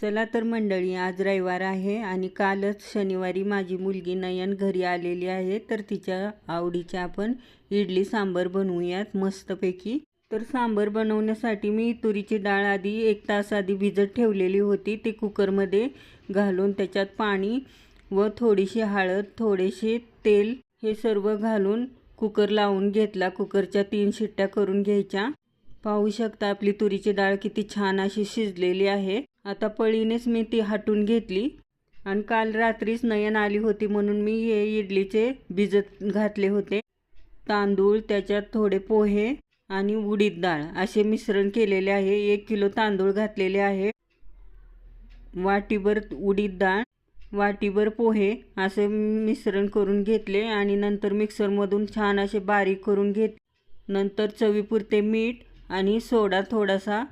चला तर मंडळी आज रविवार आहे आणि कालच शनिवारी माझी मुलगी नयन घरी आलेली आहे. तर तिच्या आवडीच्या आपण इडली सांबर बनवूयात मस्तपैकी. तर सांबर बनवण्यासाठी मी तुरीची डाळ आधी एक तास आधी भिजत ठेवलेली होती. ती कुकरमध्ये घालून त्याच्यात पाणी व थोडीशी हळद थोडेसे तेल हे सर्व घालून कुकर लावून घेतला. कुकरच्या तीन शिट्ट्या करून घ्यायच्या. पाहू शकता आपली तुरीची डाळ किती छान अशी शिजलेली आहे. आता पळीनेच मी ती हटून घेतली आणि काल रात्रीच नयन आली होती म्हणून मी हे इडलीचे भिजत घातले होते. तांदूळ त्याच्यात थोडे पोहे आणि उडीद डाळ असे मिश्रण केलेले आहे. एक किलो तांदूळ घातलेले आहे. वाटीभर उडीद डाळ वाटीभर पोहे असे मिश्रण करून घेतले आणि नंतर मिक्सरमधून छान असे बारीक करून घेत नंतर चवीपुरते मीठ आणि सोडा थोडासा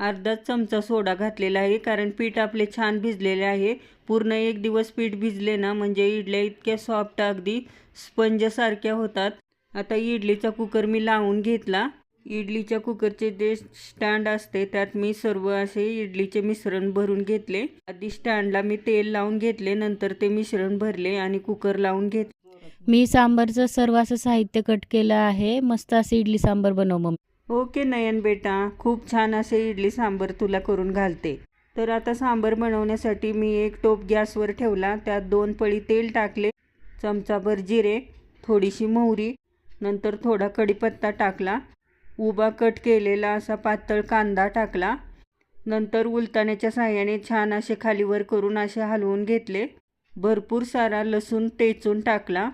अर्धा चमचा सोडा घातलेला आहे कारण पीठ आपले छान भिजलेले आहे. पूर्ण एक दिवस पीठ भिजले ना म्हणजे इडल्या इतक्या सॉफ्ट अगदी स्पंजसारख्या होतात. आता इडलीचा कुकर मी लावून घेतला. इडलीच्या कुकरचे जे स्टँड असते त्यात मी सर्व असे इडलीचे मिश्रण भरून घेतले. आधी स्टँडला मी तेल लावून घेतले नंतर ते मिश्रण भरले आणि कुकर लावून घेतले. मी सांबारचं सर्व असं साहित्य कट केलं आहे. मस्त असं इडली सांबार बनव मग ओके नयन बेटा खूप छान असे इडली सांबर तुला करून घालते. तर आता सांबर बनवण्यासाठी मी एक टोप गॅसवर ठेवला त्यात दोन पळी तेल टाकले चमचाभर जिरे थोडीशी मोहरी नंतर थोडा कढीपत्ता टाकला उभा कट केलेला असा पातळ कांदा टाकला नंतर उलताण्याच्या साह्याने छान असे खालीवर करून असे हलवून घेतले भरपूर सारा लसूण टेचून टाकला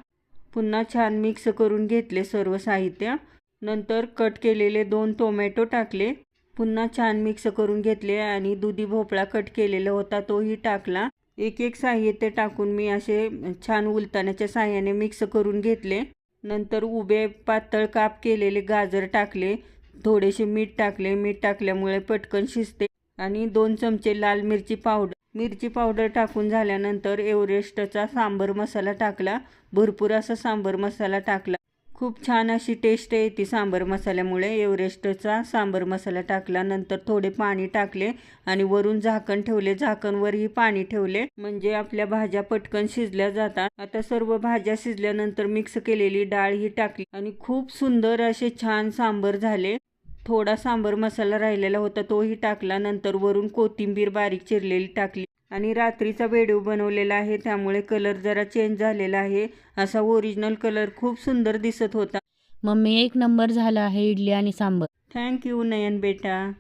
पुन्हा छान मिक्स करून घेतले सर्व साहित्य नंतर कट केलेले दोन टोमॅटो टाकले. पुन्हा छान मिक्स करून घेतले आणि दुधी भोपळा कट केलेला होता तोही टाकला. एक एक साहित्य टाकून मी असे छान उलताण्याच्या साह्याने मिक्स करून घेतले. नंतर उभे पातळ काप केलेले गाजर टाकले. थोडेसे मीठ टाकले. मीठ टाकल्यामुळे पटकन शिजते आणि दोन चमचे लाल मिरची पावडर. मिरची पावडर टाकून झाल्यानंतर एव्हरेस्टचा सांबर मसाला टाकला. भरपूर असा सांबर मसाला टाकला. खूप छान अशी टेस्ट येते सांबर मसाल्यामुळे. एव्हरेस्टचा सांबर मसाला टाकला नंतर थोडे पाणी टाकले आणि वरून झाकण ठेवले. झाकणवरही पाणी ठेवले. म्हणजे आपल्या भाज्या पटकन शिजल्या जातात. आता सर्व भाज्या शिजल्यानंतर मिक्स केलेली डाळ ही टाकली आणि खूप सुंदर असे छान सांबर झाले. थोडा सांबर मसाला राहिलेला होता तोही टाकला. नंतर वरून कोथिंबीर बारीक चिरलेली टाकली. आणि रात्रीचा व्हिडिओ बनवलेला आहे. त्यामुळे कलर जरा चेंज झालेला आहे. असा ओरिजिनल कलर खूप सुंदर दिसत होता. मम्मी एक नंबर झाला आहे इडली आणि सांबर. थँक्यू नयन बेटा.